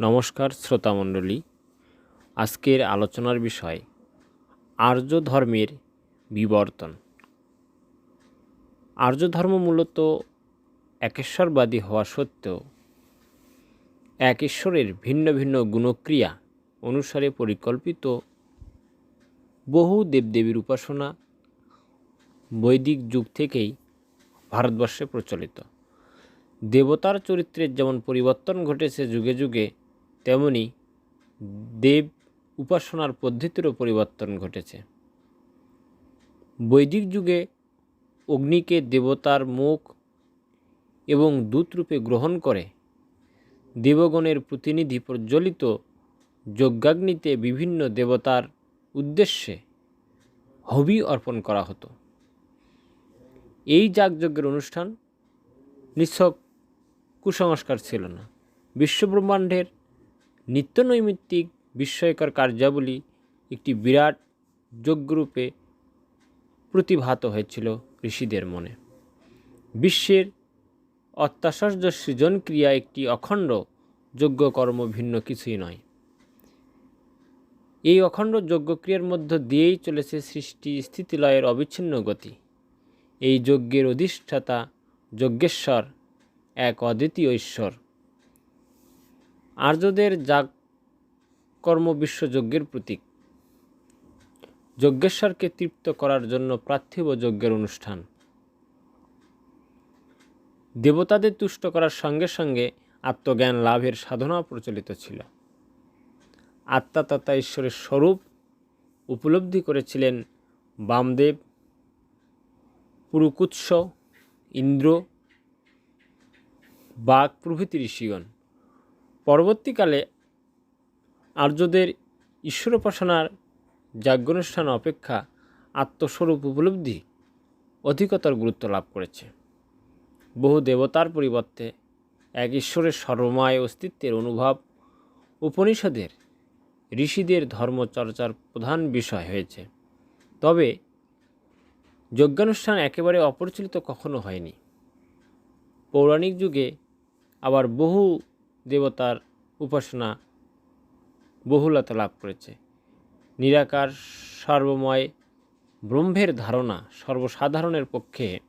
নমস্কার শ্রোতামণ্ডলী আজকের আলোচনার বিষয়, আর্য ধর্মের বিবর্তন। আর্য ধর্ম মূলত একেশ্বরবাদী হওয়া সত্ত্বেও এক ঈশ্বরের ভিন্ন ভিন্ন গুণক্রিয়া অনুসারে পরিকল্পিত বহু দেবদেবীর উপাসনা বৈদিক যুগ থেকেই ভারতবর্ষে প্রচলিত। দেবতার চরিত্রের যেমন পরিবর্তন ঘটেছে যুগে যুগে তেমনি দেব উপাসনার পদ্ধতিরও পরিবর্তন ঘটেছে। বৈদিক যুগে অগ্নিকে দেবতার মুখ এবং দূতরূপে গ্রহণ করে দেবগণের প্রতিনিধি প্রজ্বলিত যজ্ঞাগ্নিতে বিভিন্ন দেবতার উদ্দেশ্যে হবি অর্পণ করা হতো। এই যাগযজ্ঞের অনুষ্ঠান নিছক কুসংস্কার ছিল না। বিশ্বব্রহ্মাণ্ডের নিত্যনৈমিত্তিক বিস্ময়কর কার্যাবলী একটি বিরাট যজ্ঞরূপে প্রতিভাত হয়েছিল ঋষিদের মনে। বিশ্বের অত্যাশ্চর্য সৃজন ক্রিয়া একটি অখণ্ড যজ্ঞকর্ম ভিন্ন কিছুই নয়। এই অখণ্ড যজ্ঞক্রিয়ার মধ্য দিয়েই চলেছে সৃষ্টি স্থিতিলয়ের অবিচ্ছিন্ন গতি। এই যজ্ঞের অধিষ্ঠাতা যজ্ঞেশ্বর, এক অদ্বিতীয় ঈশ্বর। আর্যদের যাগ কর্ম বিশ্বযজ্ঞের প্রতীক। যজ্ঞেশ্বরকে তৃপ্ত করার জন্য পার্থিব যজ্ঞের অনুষ্ঠান। দেবতাদের তুষ্ট করার সঙ্গে সঙ্গে আত্মজ্ঞান লাভের সাধনা প্রচলিত ছিল। আত্মা তথা ঈশ্বরের স্বরূপ উপলব্ধি করেছিলেন বামদেব, পুরুকুৎস, ইন্দ্র বাঘ প্রভৃতি ঋষিগণ। পরবর্তীকালে আর্যদের ঈশ্বরোপাসনার যাজ্ঞানুষ্ঠান অপেক্ষা আত্মস্বরূপ উপলব্ধি অধিকতর গুরুত্ব লাভ করেছে। বহু দেবতার পরিবর্তে এক ঈশ্বরের সর্বময় অস্তিত্বের অনুভব উপনিষদের ঋষিদের ধর্মচর্চার প্রধান বিষয় হয়েছে। তবে যজ্ঞানুষ্ঠান একেবারে অপরিচালিত কখনো হয়নি। পৌরাণিক যুগে আবার বহু দেবতার উপাসনা বহুলতা লাভ করেছে। নিরাকার, সর্বময়, ব্রহ্মের ধারণা সর্বসাধারণের পক্ষে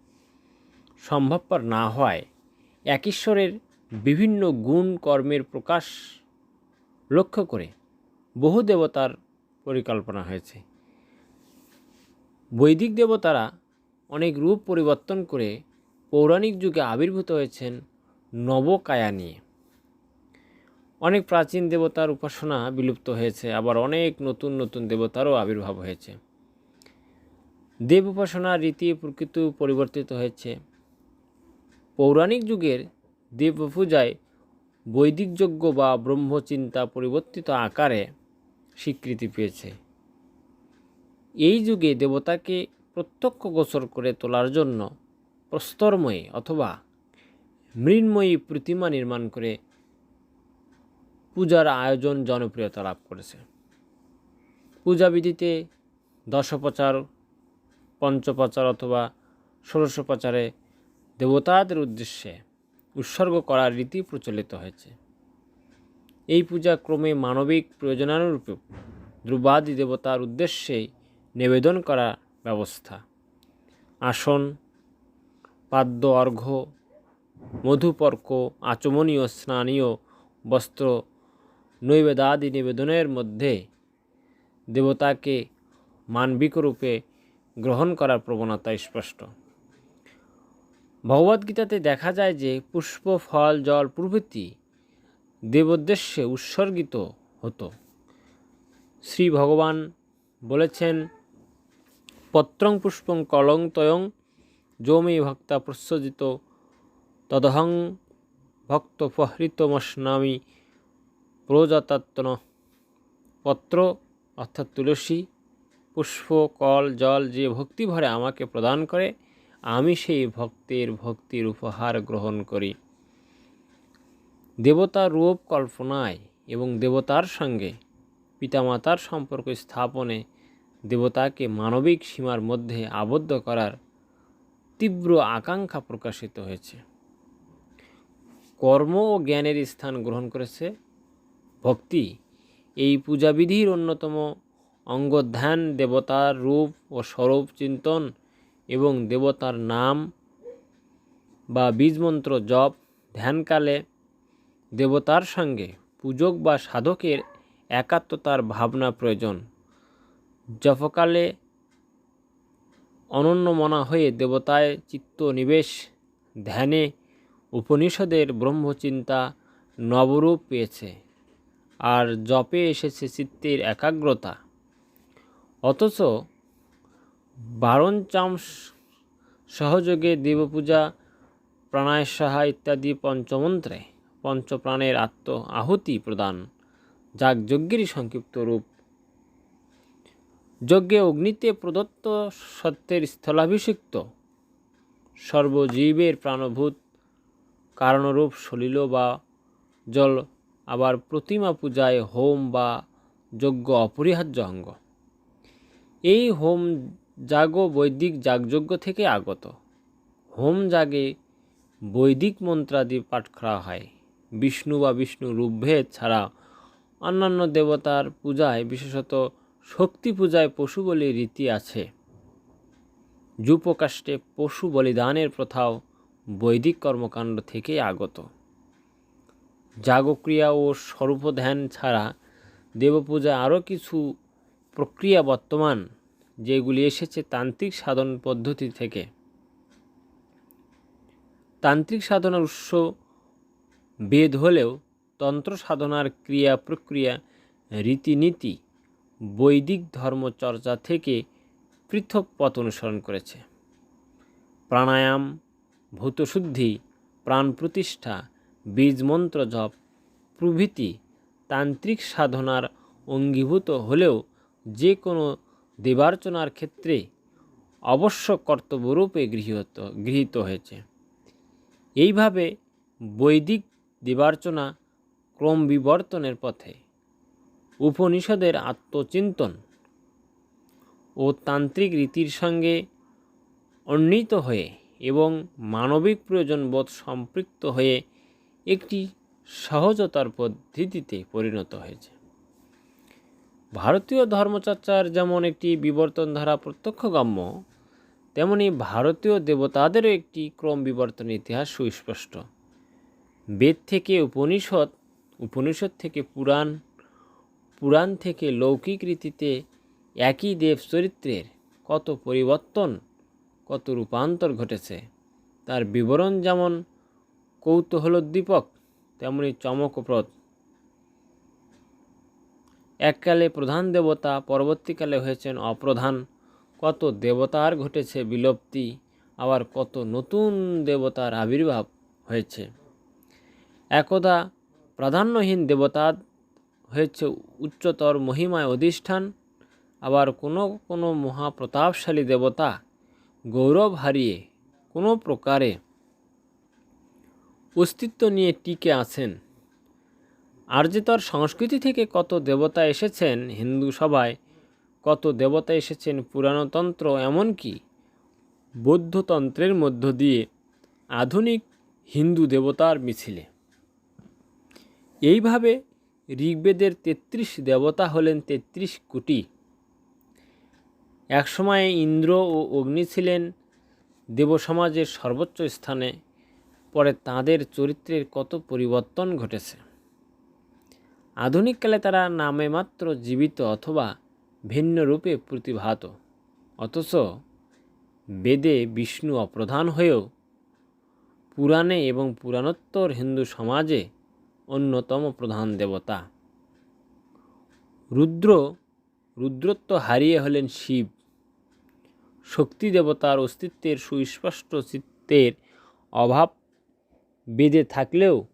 সম্ভবপর না হওয়ায় এক ঈশ্বরের বিভিন্ন গুণ কর্মের প্রকাশ লক্ষ্য করে বহু দেবতার পরিকল্পনা হয়েছে। বৈদিক দেবতারা অনেক রূপ পরিবর্তন করে পৌরাণিক যুগে আবির্ভূত হয়েছেন নবকায়া নিয়ে। অনেক প্রাচীন দেবতার উপাসনা বিলুপ্ত হয়েছে, আবার অনেক নতুন নতুন দেবতারও আবির্ভাব হয়েছে। দেব উপাসনার রীতি প্রকৃত পরিবর্তিত হয়েছে। পৌরাণিক যুগের দেব পূজায় বৈদিক যজ্ঞ বা ব্রহ্মচিন্তা পরিবর্তিত আকারে স্বীকৃতি পেয়েছে। এই যুগে দেবতাকে প্রত্যক্ষ গোচর করে তোলার জন্য প্রস্তরময়ী অথবা মৃন্ময়ী প্রতিমা নির্মাণ করে পূজার আয়োজন জনপ্রিয়তা লাভ করেছে। পূজাবিধিতে দশপ্রচার, পঞ্চপ্রচার অথবা ষোড়শোপচারে দেবতাদের উদ্দেশ্যে উৎসর্গ করার রীতি প্রচলিত হয়েছে। এই পূজা ক্রমে মানবিক প্রয়োজনানুরূপ ধ্রুবাদি দেবতার উদ্দেশ্যে নিবেদন করা ব্যবস্থা। আসন, পাদ্য, অর্ঘ্য, মধুপর্ক, আচমনীয়, স্নানীয়, বস্ত্র নৈবেদাদি নিবেদনের মধ্যে দেবতাকে মানবিক রূপে গ্রহণ করার প্রবণতা স্পষ্ট। ভগবদ্গীতাতে দেখা যায় যে পুষ্প, ফল, জল প্রভৃতি দেবোদ্দেশ্যে উৎসর্গিত হতো। শ্রী ভগবান বলেছেন, পত্রং পুষ্পং কলং তয়ং যৌমে ভক্তা প্রসজিত তদহং ভক্ত প্রহৃতমস্নামি প্রজাতাত্তন পত্র, অর্থাৎ তুলসী, পুষ্প, কল, জল যে ভক্তি ভরে আমাকে প্রদান করে, আমি সেই ভক্তের ভক্তির উপহার গ্রহণ করি। দেবতার রূপ কল্পনায় এবং দেবতার সঙ্গে পিতামাতার সম্পর্ক স্থাপনে দেবতাকে মানবিক সীমার মধ্যে আবদ্ধ করার তীব্র আকাঙ্ক্ষা প্রকাশিত হয়েছে। কর্ম ও জ্ঞানের স্থান গ্রহণ করেছে ভক্তি। এই পূজাবিধির অন্যতম অঙ্গ ধ্যান দেবতার রূপ ও স্বরূপ চিন্তন এবং দেবতার নাম বা বীজমন্ত্র জপ ধ্যানকালে দেবতার সঙ্গে পূজক বা সাধকের একাত্মতার ভাবনা প্রয়োজন। জপকালে অনন্য মনা হয়ে দেবতায় চিত্ত নিবেশ, ধ্যানে উপনিষদের ব্রহ্মচিন্তা নবরূপ পেয়েছে। আর জপে এসেছে চিত্তের একাগ্রতা। অথচ বারণচাম সহযোগে দেবপূজা প্রাণায় সাহা ইত্যাদি পঞ্চমন্ত্রে পঞ্চপ্রাণের আত্ম আহুতি প্রদান। যাক যজ্ঞেরই সংক্ষিপ্ত রূপ। যজ্ঞে অগ্নিতে প্রদত্ত সত্যের স্থলাভিষিক্ত। সর্বজীবের প্রাণভূত কারণরূপ সলিল বা জল আবার প্রতিমা পূজায় হোম বা যজ্ঞ অপরিহার্য অঙ্গ। এই হোম যাগ বৈদিক যাগযজ্ঞ থেকে আগত। হোম যাগে বৈদিক মন্ত্রাদি পাঠ করা হয়। বিষ্ণু বা বিষ্ণু রূপভেদ ছাড়া অন্যান্য দেবতার পূজায়, বিশেষত শক্তি পূজায় পশু বলি রীতি আছে। যুপকাষ্টে পশু বলিদানের প্রথাও বৈদিক কর্মকাণ্ড থেকে আগত। যাগক্রিয়া ও স্বরূপ ধ্যান ছাড়া দেবপূজা আরও কিছু প্রক্রিয়া বর্তমান, যেগুলি এসেছে তান্ত্রিক সাধন পদ্ধতি থেকে। তান্ত্রিক সাধনার উৎস বেদ হলেও তন্ত্র সাধনার ক্রিয়া প্রক্রিয়া, রীতিনীতি, বৈদিক ধর্মচর্চা থেকে পৃথক পথ অনুসরণ করেছে। প্রাণায়াম, ভূতশুদ্ধি, প্রাণ প্রতিষ্ঠা বীজ মন্ত্র জপ, প্রভৃতি তান্ত্রিক সাধনার অঙ্গীভূত হলেও যে কোনো দেবার্চনার ক্ষেত্রে অবশ্য কর্তব্যরূপে গৃহীত গৃহীত হয়েছে। এইভাবে বৈদিক দেবার্চনা ক্রম বিবর্তনের পথে উপনিষদের আত্মচিন্তন ও তান্ত্রিক রীতির সঙ্গে অন্বিত হয়ে এবং মানবিক প্রয়োজনবোধ সম্পৃক্ত হয়ে একটি সহজতার পদ্ধতিতে পরিণত হয়েছে। ভারতীয় ধর্মচর্চার যেমন একটি বিবর্তন ধারা প্রত্যক্ষগম্য, তেমনি ভারতীয় দেবতাদেরও একটি ক্রম বিবর্তনের ইতিহাস সুস্পষ্ট। বেদ থেকে উপনিষদ উপনিষদ থেকে পুরাণ পুরাণ থেকে লৌকিক রীতিতে একই দেব চরিত্রের কত পরিবর্তন, কত রূপান্তর ঘটেছে, তার বিবরণ যেমন কৌতূহলোদ্দীপক তেমনি চমকপ্রদ এককালে প্রধান দেবতা, পরবর্তীকালে হয়েছেন অপ্রধান। কত দেবতার ঘটেছে বিলুপ্তি, আবার কত নতুন দেবতার আবির্ভাব হয়েছে। একদা প্রাধান্যহীন দেবতা হয়েছে উচ্চতর মহিমায় অধিষ্ঠান, আবার কোনো কোনো মহাপ্রতাপশালী দেবতা গৌরব হারিয়ে কোনো প্রকারে অস্তিত্ব নিয়ে টিকে আছেন। আর্যতর সংস্কৃতি থেকে কত দেবতা এসেছেন হিন্দু সভায়, কত দেবতা এসেছেন পুরাণতন্ত্র, এমনকি বৌদ্ধতন্ত্রের মধ্য দিয়ে আধুনিক হিন্দু দেবতার মিছিলে। এইভাবে ঋগ্বেদের তেত্রিশ দেবতা হলেন তেত্রিশ কোটি। একসময়ে ইন্দ্র ও অগ্নি ছিলেন দেবসমাজের সর্বোচ্চ স্থানে। পরে তাদের চরিত্রের কত পরিবর্তন ঘটেছে। আধুনিককালে তারা নামে মাত্র জীবিত অথবা ভিন্ন রূপে প্রতিভাত। অথচ বেদে বিষ্ণু অপ্রধান হয়েও পুরাণে এবং পুরাণোত্তর হিন্দু সমাজে অন্যতম প্রধান দেবতা। রুদ্র, রুদ্রত্ব হারিয়ে হলেন শিব। শক্তি দেবতার অস্তিত্বের সুস্পষ্ট চিত্তের অভাব বেদে থাকলেও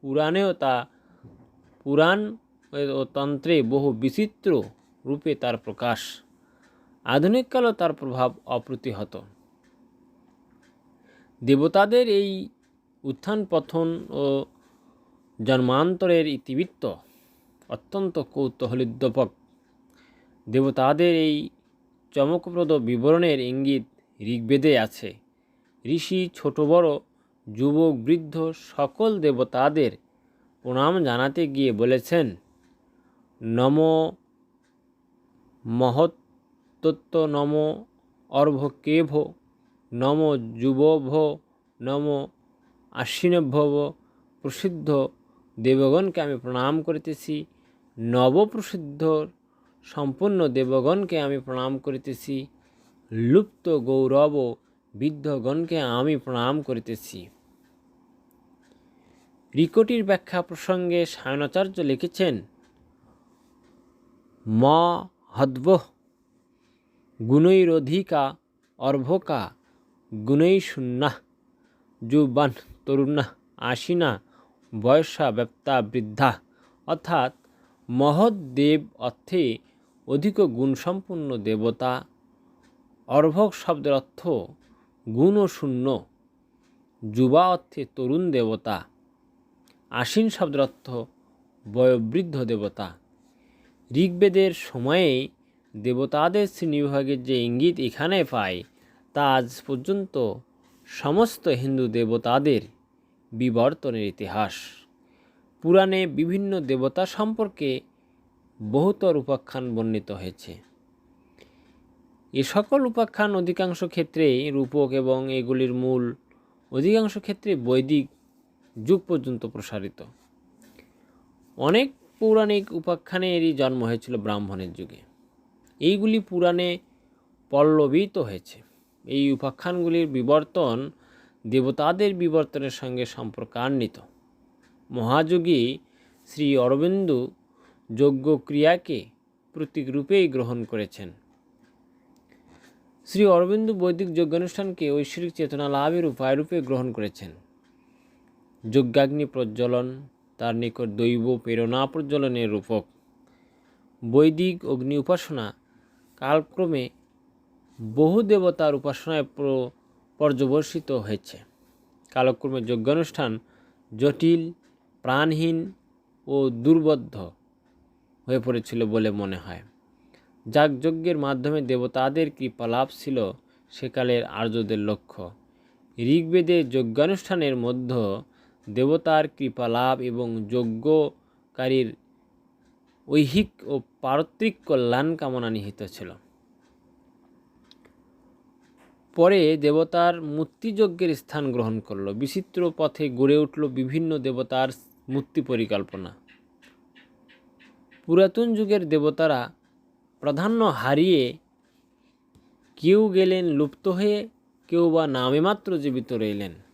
পুরাণেও তা পুরাণ ও তন্ত্রে বহু বিচিত্র রূপে তার প্রকাশ। আধুনিককালও তার প্রভাব অপ্রতিহত। দেবতাদের এই উত্থান পথন ও জন্মান্তরের ইতিবৃত্ত অত্যন্ত কৌতূহলোদ্দীপক। দেবতাদের এই চমকপ্রদ বিবরণের ইঙ্গিত ঋগ্বেদে আছে। ঋষি ছোট বড় যুবক বৃদ্ধ সকল দেবতাদের প্রণাম জানাতে গিয়ে বলেছেন, নম মহত্তত্ব নম অর্ভ কেভ নম যুবভ নম আশ্বিনভব প্রসিদ্ধ দেবগণকে আমি প্রণাম করিতেছি নবপ্রসিদ্ধ সম্পূর্ণ দেবগণকে আমি প্রণাম করিতেছি, লুপ্ত গৌরব বৃদ্ধগণকে আমি প্রণাম করিতেছি। রিকটির ব্যাখ্যা প্রসঙ্গে সায়নাচার্য লিখেছেন, ম হদ্ব গুণৈরধিকা অর্ভকা গুণৈ শূন্যা যুবান তরুণা, আশিনা, বয়সা ব্যপ্তা বৃদ্ধা। অর্থাৎ, মহৎ দেব অর্থে অধিক গুণসম্পন্ন দেবতা, অর্ভক শব্দের অর্থ গুণ ও শূন্য যুবা অর্থে তরুণ দেবতা আশ্বিন শব্দের অর্থ বয়োবৃদ্ধ দেবতা। ঋগ্বেদের সময়ে দেবতাদের শ্রেণীবিভাগের যে ইঙ্গিত এখানে পাই তা আজ পর্যন্ত সমস্ত হিন্দু দেবতাদের বিবর্তনের ইতিহাস। পুরাণে বিভিন্ন দেবতা সম্পর্কে বহুতর উপাখ্যান বর্ণিত হয়েছে। এ সকল উপাখ্যান অধিকাংশ ক্ষেত্রেই রূপক এবং এগুলির মূল, অধিকাংশ ক্ষেত্রে বৈদিক যুগ পর্যন্ত প্রসারিত। অনেক পৌরাণিক উপাখ্যানেরই জন্ম হয়েছিল ব্রাহ্মণের যুগে। এইগুলি পুরাণে পল্লবিত হয়েছে। এই উপাখ্যানগুলির বিবর্তন দেবতাদের বিবর্তনের সঙ্গে সম্পর্কান্বিত মহাযোগী শ্রী অরবিন্দু যজ্ঞ ক্রিয়াকে প্রতীক রূপেই গ্রহণ করেছেন। শ্রী অরবিন্দ বৈদিক যজ্ঞানুষ্ঠানকে ঐশ্বরিক চেতনা লাভের উপায় রূপে গ্রহণ করেছেন। যজ্ঞাগ্নি প্রজ্বলন, তার নিকট দৈব প্রেরণা প্রজ্বলনের রূপক। বৈদিক অগ্নি উপাসনা কালক্রমে বহু দেবতার উপাসনায় প্র- পর্যবসিত হয়েছে। কালক্রমে যজ্ঞানুষ্ঠান জটিল, প্রাণহীন ও দুর্বদ্ধ হয়ে পড়েছিল বলে মনে হয়। যাগযজ্ঞের মাধ্যমে দেবতাদের কৃপালাভ ছিল সেকালের আর্যদের লক্ষ্য। ঋগ্বেদে যজ্ঞানুষ্ঠানের মধ্য দেবতার কৃপালাভ এবং যজ্ঞকারীর ঐহিক ও পারত্রিক কল্যাণ কামনা নিহিত ছিল। পরে দেবতার মূর্তিযজ্ঞের স্থান গ্রহণ করল। বিচিত্র পথে গড়ে উঠল বিভিন্ন দেবতার মূর্তি পরিকল্পনা। পুরাতন যুগের দেবতারা প্রাধান্য হারিয়ে কেউ গেলেন লুপ্ত হয়ে কেউ বা নামে মাত্র জীবিত রইলেন।